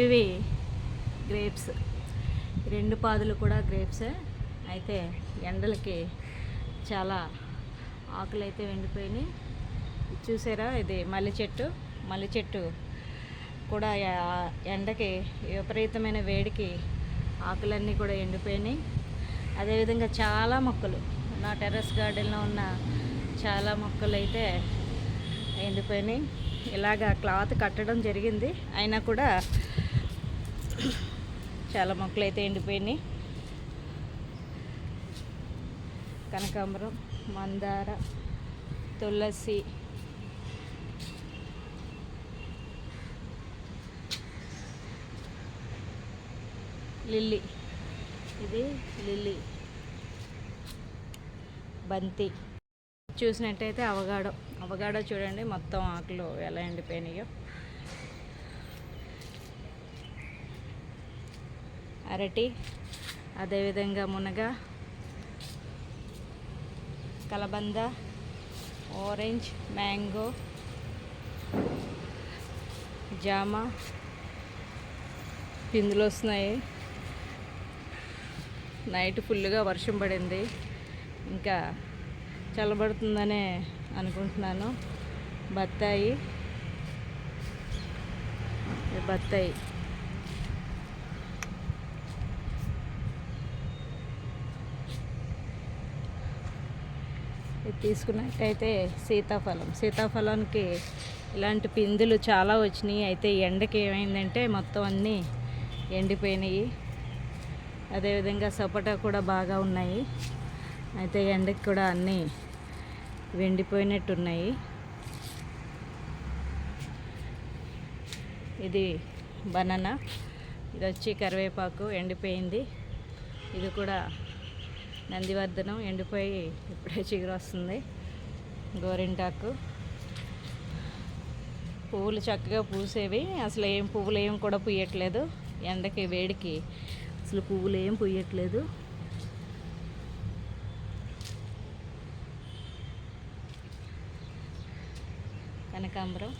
ఇవి గ్రేప్స్. రెండు పాదులు కూడా గ్రేప్సే అయితే ఎండలకి చాలా ఆకులు అయితే ఎండిపోయినాయి. చూసారా ఇది మల్లె చెట్టు. మల్లె చెట్టు కూడా ఎండకి విపరీతమైన వేడికి ఆకులన్నీ కూడా ఎండిపోయినాయి. అదేవిధంగా చాలా మొక్కలు నా టెర్రస్ గార్డెన్లో ఉన్న చాలా మొక్కలు అయితే ఎండిపోయినాయి. ఇలాగా క్లాత్ కట్టడం జరిగింది. అయినా కూడా చాలా మొక్కలు అయితే ఎండిపోయినాయి. కనకాంబరం మందార తులసి. లిల్లీ. ఇది లిల్లీ. బంతి. చూసినట్టయితే అవగాడో. అవగాడో చూడండి మొత్తం ఆకులు ఎలా ఎండిపోయినాయో. అరటి అదేవిధంగా మునగ కలబంద ఆరెంజ్ మ్యాంగో జామ పిందులు వస్తున్నాయి. నైట్ ఫుల్గా వర్షం పడింది. ఇంకా చల్లబడుతుందనే అనుకుంటున్నాను. బత్తాయి. బత్తాయి. ఇది తీసుకున్నట్టయితే సీతాఫలం. సీతాఫలానికి ఇలాంటి పిందులు చాలా వచ్చినాయి. అయితే ఎండకి ఏమైందంటే మొత్తం అన్నీ ఎండిపోయినాయి. అదేవిధంగా సపోటా కూడా బాగా ఉన్నాయి. అయితే ఎండకి కూడా అన్నీ వెండిపోయినట్టున్నాయి. ఇది బనానా. ఇది వచ్చి కరివేపాకు ఎండిపోయింది. ఇది కూడా నందివర్ధనం ఎండిపోయి ఇప్పుడే చిగురు వస్తుంది. గోరింటాకు పువ్వులు చక్కగా పూసేవి. అసలు ఏం పువ్వులు ఏం కూడా పూయట్లేదు. ఎండకి వేడికి అసలు పువ్వులు ఏం పూయట్లేదు. కనకాంబరం.